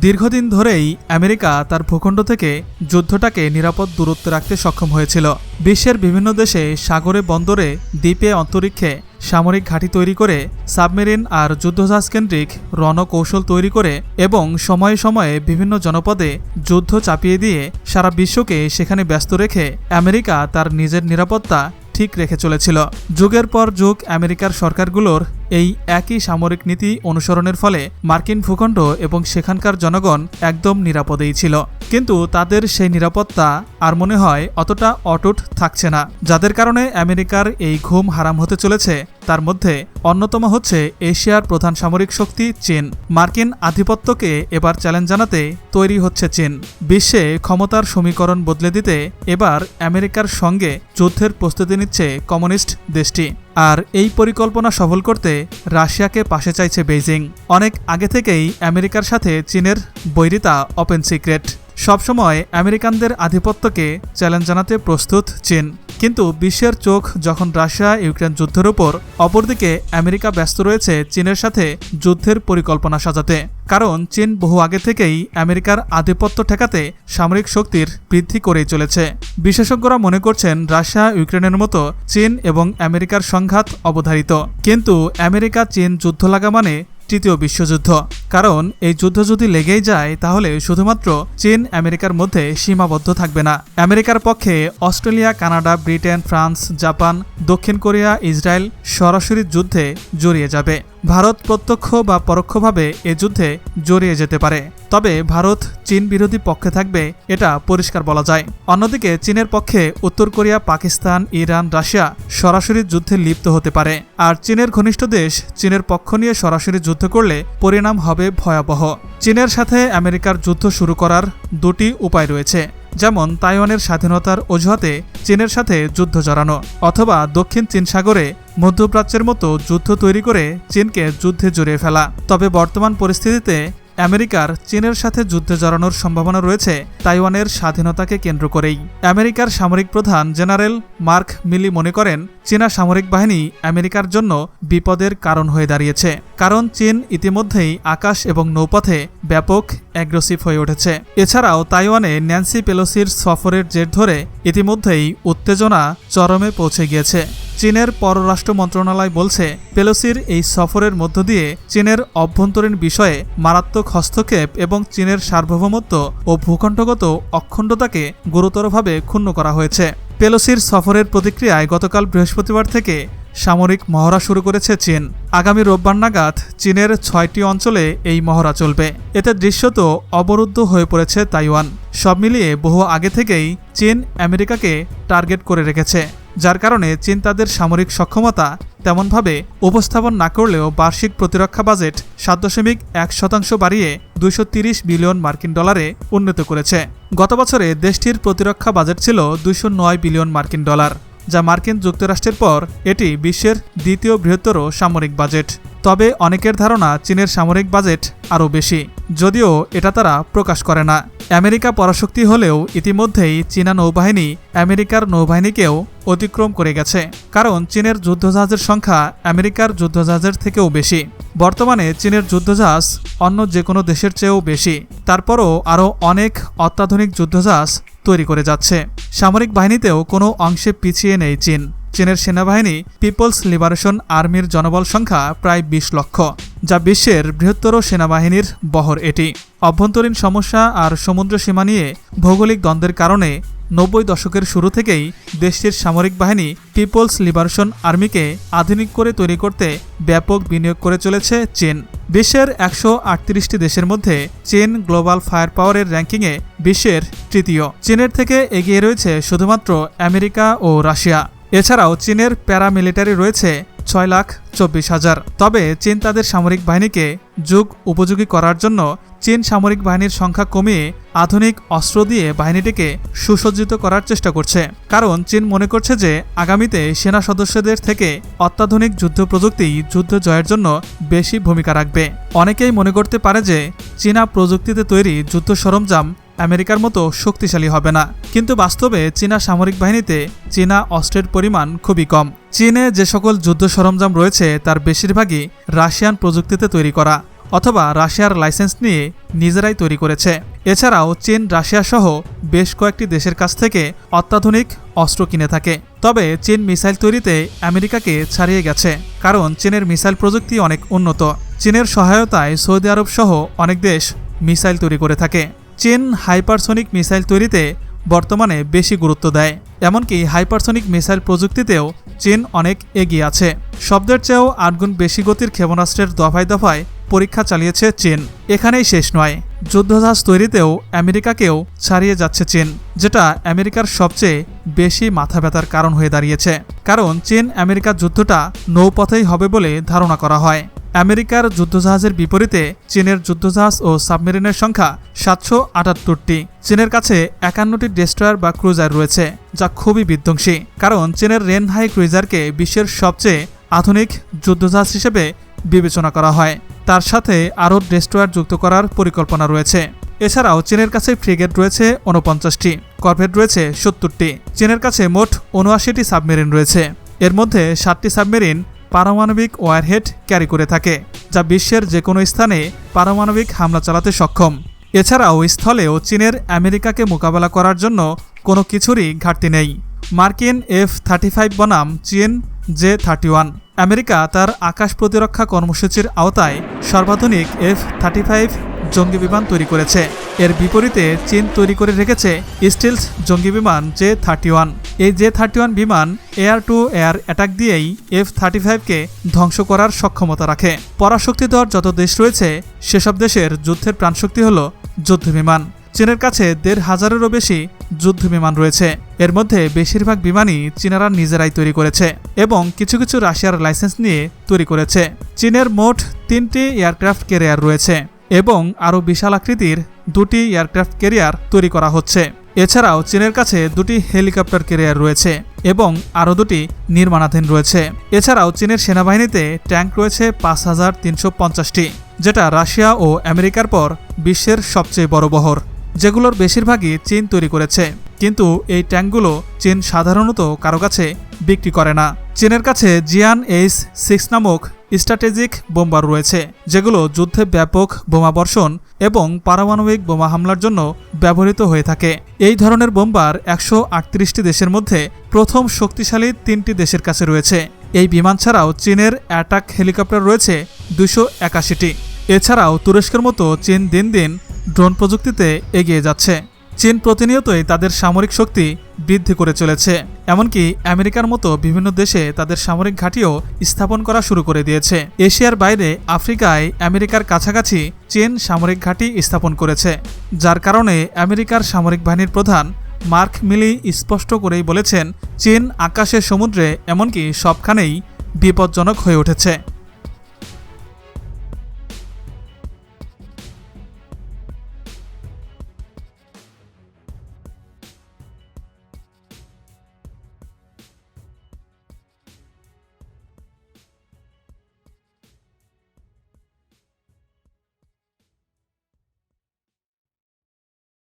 দীর্ঘদিন ধরেই আমেরিকা তার ভূখণ্ড থেকে যুদ্ধটাকে নিরাপদ দূরত্বে রাখতে সক্ষম হয়েছিল। বিশ্বের বিভিন্ন দেশে সাগরে বন্দরে দ্বীপে অন্তরিক্ষে সামরিক ঘাঁটি তৈরি করে সাবমেরিন আর যুদ্ধজাহাজ কেন্দ্রিক রণকৌশল তৈরি করে এবং সময়ে সময়ে বিভিন্ন জনপদে যুদ্ধ চাপিয়ে দিয়ে সারা বিশ্বকে সেখানে ব্যস্ত রেখে আমেরিকা তার নিজের নিরাপত্তা ঠিক রেখে চলেছিল। যুগের পর যুগ আমেরিকার সরকারগুলোর এই একই সামরিক নীতি অনুসরণের ফলে মার্কিন ভূখণ্ড এবং সেখানকার জনগণ একদম নিরাপদেই ছিল। কিন্তু তাদের সেই নিরাপত্তা আর মনে হয় অতটা অটুট থাকছে না। যাদের কারণে আমেরিকার এই ঘুম হারাম হতে চলেছে, তার মধ্যে অন্যতম হচ্ছে এশিয়ার প্রধান সামরিক শক্তি চীন। মার্কিন আধিপত্যকে এবার চ্যালেঞ্জ জানাতে তৈরি হচ্ছে চীন। বিশ্বে ক্ষমতার সমীকরণ বদলে দিতে এবার আমেরিকার সঙ্গে যুদ্ধের প্রস্তুতি নিচ্ছে কমিউনিস্ট দেশটি। আর এই পরিকল্পনা সফল করতে রাশিয়াকে পাশে চাইছে বেইজিং। অনেক আগে থেকেই আমেরিকার সাথে চীনের বৈরিতা ওপেন সিক্রেট। সবসময় আমেরিকানদের আধিপত্যকে চ্যালেঞ্জ জানাতে প্রস্তুত চীন। কিন্তু বিশ্বের চোখ যখন রাশিয়া ইউক্রেন যুদ্ধের উপর, অপরদিকে আমেরিকা ব্যস্ত রয়েছে চীনের সাথে যুদ্ধের পরিকল্পনা সাজাতে। কারণ চীন বহু আগে থেকেই আমেরিকার আধিপত্য ঠেকাতে সামরিক শক্তির বৃদ্ধি করেই চলেছে। বিশেষজ্ঞরা মনে করছেন রাশিয়া ইউক্রেনের মতো চীন এবং আমেরিকার সংঘাত অবধারিত। কিন্তু আমেরিকা চীন যুদ্ধ লাগা মানে তৃতীয় বিশ্বযুদ্ধ। কারণ এই যুদ্ধ যদি লেগেই যায়, তাহলে শুধুমাত্র চীন আমেরিকার মধ্যে সীমাবদ্ধ থাকবে না। আমেরিকার পক্ষে Australia, Canada, Britain, France, Japan, দক্ষিণ কোরিয়া, ইসরায়েল সরাসরি যুদ্ধে জড়িয়ে যাবে। ভারত প্রত্যক্ষ বা পরোক্ষভাবে এ যুদ্ধে জড়িয়ে যেতে পারে। তবে ভারত চীন বিরোধী পক্ষে থাকবে এটা পরিষ্কার বলা যায়। অন্যদিকে চীনের পক্ষে উত্তর কোরিয়া, পাকিস্তান, ইরান, রাশিয়া সরাসরি যুদ্ধে লিপ্ত হতে পারে। আর চীনের ঘনিষ্ঠ দেশ চীনের পক্ষ নিয়ে সরাসরি যুদ্ধ করলে পরিণাম হবে ভয়াবহ। চীনের সাথে আমেরিকার যুদ্ধ শুরু করার দুটি উপায় রয়েছে। যেমন তাইওয়ানের স্বাধীনতার অজুহাতে চীনের সাথে যুদ্ধ জড়ানো, অথবা দক্ষিণ চীন সাগরে মধ্যপ্রাচ্যের মতো যুদ্ধ তৈরি করে চীনকে যুদ্ধে জড়িয়ে ফেলা। তবে বর্তমান পরিস্থিতিতে আমেরিকার চীনের সাথে যুদ্ধে জড়ানোর সম্ভাবনা রয়েছে, তাইওয়ানের স্বাধীনতাকে কেন্দ্র করেই। আমেরিকার সামরিক প্রধান জেনারেল মার্ক মিলি মনে করেন, চীনা সামরিক বাহিনী আমেরিকার জন্য বিপদের কারণ হয়ে দাঁড়িয়েছে, কারণ চীন ইতিমধ্যেই আকাশ এবং নৌপথে ব্যাপক অ্যাগ্রেসিভ হয়ে উঠেছে। এছাড়াও তাইওয়ানে ন্যান্সি পেলোসির সফরের জের ধরে ইতিমধ্যেই উত্তেজনা চরমে পৌঁছে গিয়েছে। চীনের পররাষ্ট্র মন্ত্রণালয় বলছে, পেলোসির এই সফরের মধ্য দিয়ে চীনের অভ্যন্তরীণ বিষয়ে মারাত্মক হস্তক্ষেপ এবং চীনের সার্বভৌমত্ব ও ভূখণ্ডগত অখণ্ডতাকে গুরুতরভাবে ক্ষুণ্ণ করা হয়েছে। পেলোসির সফরের প্রতিক্রিয়ায় গতকাল বৃহস্পতিবার থেকে সামরিক মহড়া শুরু করেছে চীন। আগামী রোববার নাগাদ চীনের ছয়টি অঞ্চলে এই মহড়া চলবে। এতে দৃশ্যত অবরুদ্ধ হয়ে পড়েছে তাইওয়ান। সব মিলিয়ে বহু আগে থেকেই চীন আমেরিকাকে টার্গেট করে রেখেছে। যার কারণে চীন তাদের সামরিক সক্ষমতা তেমনভাবে উপস্থাপন না করলেও বার্ষিক প্রতিরক্ষা বাজেট সাত দশমিক এক শতাংশ বাড়িয়ে দুইশো বিলিয়ন মার্কিন ডলারে উন্নত করেছে। গত বছরে দেশটির প্রতিরক্ষা বাজেট ছিল দুইশো নয় বিলিয়ন মার্কিন ডলার, যা মার্কিন যুক্তরাষ্ট্রের পর এটি বিশ্বের দ্বিতীয় বৃহত্তর সামরিক বাজেট। তবে অনেকের ধারণা চীনের সামরিক বাজেট আরও বেশি, যদিও এটা তারা প্রকাশ করে না। আমেরিকা পরাশক্তি হলেও ইতিমধ্যেই চীনা নৌবাহিনী আমেরিকার নৌবাহিনীকেও অতিক্রম করে গেছে। কারণ চীনের যুদ্ধজাহাজের সংখ্যা আমেরিকার যুদ্ধজাহাজের থেকেও বেশি। বর্তমানে চীনের যুদ্ধজাহাজ অন্য যে কোনো দেশের চেয়েও বেশি। তারপরও আরও অনেক অত্যাধুনিক যুদ্ধজাহাজ তৈরি করে যাচ্ছে। সামরিক বাহিনীতেও কোনো অংশে পিছিয়ে নেই চীন। চীনের সেনাবাহিনী পিপলস লিবারেশন আর্মির জনবল সংখ্যা প্রায় বিশ লক্ষ। যা বিশ্বের বৃহত্তর সেনাবাহিনীর বহর এটি। অভ্যন্তরীণ সমস্যা আর সমুদ্র সীমা নিয়ে ভৌগোলিক দ্বন্দ্বের কারণে নব্বই দশকের শুরু থেকেই দেশটির সামরিক বাহিনী পিপলস লিবারেশন আর্মিকে আধুনিক করে তৈরি করতে ব্যাপক বিনিয়োগ করে চলেছে চীন। বিশ্বের একশো আটত্রিশটি দেশের মধ্যে চীন গ্লোবাল ফায়ার পাওয়ারের র্যাঙ্কিংয়ে বিশ্বের তৃতীয়। চীনের থেকে এগিয়ে রয়েছে শুধুমাত্র আমেরিকা ও রাশিয়া। এছাড়াও চীনের প্যারামিলিটারি রয়েছে ছয় লাখ চব্বিশ হাজার। তবে চীন তাদের সামরিক বাহিনীকে যুগ উপযোগী করার জন্য চীন সামরিক বাহিনীর সংখ্যা কমিয়ে আধুনিক অস্ত্র দিয়ে বাহিনীটিকে সুসজ্জিত করার চেষ্টা করছে। কারণ চীন মনে করছে যে আগামীতে সেনা সদস্যদের থেকে অত্যাধুনিক যুদ্ধ প্রযুক্তি যুদ্ধ জয়ের জন্য বেশি ভূমিকা রাখবে। অনেকেই মনে করতে পারে যে চীনা প্রযুক্তিতে তৈরি যুদ্ধ সরঞ্জাম আমেরিকার মতো শক্তিশালী হবে না। কিন্তু বাস্তবে চীনা সামরিক বাহিনীতে চীনা অস্ত্রের পরিমাণ খুবই কম। চীনে যে সকল যুদ্ধ সরঞ্জাম রয়েছে, তার বেশিরভাগই রাশিয়ান প্রযুক্তিতে তৈরি করা অথবা রাশিয়ার লাইসেন্স নিয়ে নিজেরাই তৈরি করেছে। এছাড়াও চীন, রাশিয়া সহ বেশ কয়েকটি দেশের কাছ থেকে অত্যাধুনিক অস্ত্র কিনে থাকে। তবে চীন মিসাইল তৈরিতে আমেরিকাকে ছাড়িয়ে গেছে, কারণ চীনের মিসাইল প্রযুক্তি অনেক উন্নত। চীনের সহায়তায় সৌদি আরব সহ অনেক দেশ মিসাইল তৈরি করে থাকে। চীন হাইপারসনিক মিসাইল তৈরিতে বর্তমানে বেশি গুরুত্ব দেয়। এমনকি হাইপারসনিক মিসাইল প্রযুক্তিতেও চীন অনেক এগিয়ে আছে। শব্দের চেয়েও আটগুণ বেশি গতির ক্ষেপণাস্ত্রের দফায় দফায় পরীক্ষা চালিয়েছে চীন। এখানেই শেষ নয়। যুদ্ধজাহাজ তৈরিতেও আমেরিকাকেও ছাড়িয়ে যাচ্ছে চীন, যেটা আমেরিকার সবচেয়ে বেশি মাথা ব্যথার কারণ হয়ে দাঁড়িয়েছে। কারণ চীন আমেরিকার যুদ্ধটা নৌপথেই হবে বলে ধারণা করা হয়। আমেরিকার যুদ্ধজাহাজের বিপরীতে চীনের যুদ্ধজাহাজ ও সাবমেরিনের সংখ্যা সাতশো আটাত্তরটি। চীনের কাছে একান্নটি ডেস্ট্রয়ার বা ক্রুজার রয়েছে, যা খুবই বিধ্বংসী। কারণ চীনের রেনহাই ক্রুইজারকে বিশ্বের সবচেয়ে আধুনিক যুদ্ধজাহাজ হিসেবে বিবেচনা করা হয়। তার সাথে আরও ডেস্ট্রয়ার যুক্ত করার পরিকল্পনা রয়েছে। এছাড়াও চীনের কাছে ফ্রিগেট রয়েছে উনপঞ্চাশটি করভেট রয়েছে সত্তরটি। চীনের কাছে মোট উনআশিটি সাবমেরিন রয়েছে। এর মধ্যে সাতটি সাবমেরিন পারমাণবিক ওয়ারহেড ক্যারি করে থাকে, যা বিশ্বের যে কোনো স্থানে পারমাণবিক হামলা চালাতে সক্ষম। এছাড়াও স্থলেও চীনের আমেরিকাকে মোকাবেলা করার জন্য কোনো কিছুরই ঘাটতি নেই। মার্কিন এফ থার্টি ফাইভ বনাম চীন জে থার্টি ওয়ান। আমেরিকা তার আকাশ প্রতিরক্ষা কর্মসূচির আওতায় সর্বাধুনিক এফ থার্টি ফাইভ জঙ্গি বিমান তৈরি করেছে। এর বিপরীতে চীন তৈরি করে রেখেছে স্টিলস জঙ্গি বিমান জে থার্টি ওয়ান। এই জে থার্টি ওয়ান বিমান এয়ার টু এয়ার অ্যাটাক দিয়েই এফ থার্টি ফাইভকে ধ্বংস করার সক্ষমতা রাখে। পরাশক্তি দেওয়ার যত দেশ রয়েছে, সেসব দেশের যুদ্ধের প্রাণশক্তি হল যুদ্ধ বিমান চীনের কাছে দেড় হাজারেরও বেশি যুদ্ধ বিমান রয়েছে। এর মধ্যে বেশিরভাগ বিমানই চীনারা নিজেরাই তৈরি করেছে এবং কিছু কিছু রাশিয়ার লাইসেন্স নিয়ে তৈরি করেছে। চীনের মোট তিনটি এয়ারক্রাফট ক্যারিয়ার রয়েছে এবং আরও বিশাল আকৃতির দুটি এয়ারক্রাফট ক্যারিয়ার তৈরি করা হচ্ছে। এছাড়াও চীনের কাছে দুটি হেলিকপ্টার ক্যারিয়ার রয়েছে এবং আরও দুটি নির্মাণাধীন রয়েছে। এছাড়াও চীনের সেনাবাহিনীতে ট্যাঙ্ক রয়েছে পাঁচ হাজার তিনশো পঞ্চাশটি, যেটা রাশিয়া ও আমেরিকার পর বিশ্বের সবচেয়ে বড় বহর। যেগুলোর বেশিরভাগই চীন তৈরি করেছে। কিন্তু এই ট্যাঙ্কগুলো চীন সাধারণত কারও কাছে বিক্রি করে না। চীনের কাছে জিয়ান এইচ সিক্স নামক স্ট্র্যাটেজিক বোম্বার রয়েছে, যেগুলো যুদ্ধে ব্যাপক বোমাবর্ষণ এবং পারমাণবিক বোমা হামলার জন্য ব্যবহৃত হয়ে থাকে। এই ধরনের বোম্বার একশো আটত্রিশটি দেশের মধ্যে প্রথম শক্তিশালী তিনটি দেশের কাছে রয়েছে। এই বিমান ছাড়াও চীনের অ্যাটাক হেলিকপ্টার রয়েছে দুশো একাশিটি। এছাড়াও তুরস্কের মতো চীন দিন দিন ড্রোন প্রযুক্তিতে এগিয়ে যাচ্ছে। চীন প্রতিনিয়তই তাদের সামরিক শক্তি বৃদ্ধি করে চলেছে। এমনকি আমেরিকার মতো বিভিন্ন দেশে তাদের সামরিক ঘাঁটিও স্থাপন করা শুরু করে দিয়েছে। এশিয়ার বাইরে, আফ্রিকায় আমেরিকার কাছাকাছি চীন সামরিক ঘাঁটি স্থাপন করেছে, যার কারণে আমেরিকার সামরিক বাহিনীর প্রধান মার্ক মিলি স্পষ্ট করেই বলেছেন, চীন আকাশে সমুদ্রে এমনকি সবখানেই বিপজ্জনক হয়ে উঠেছে।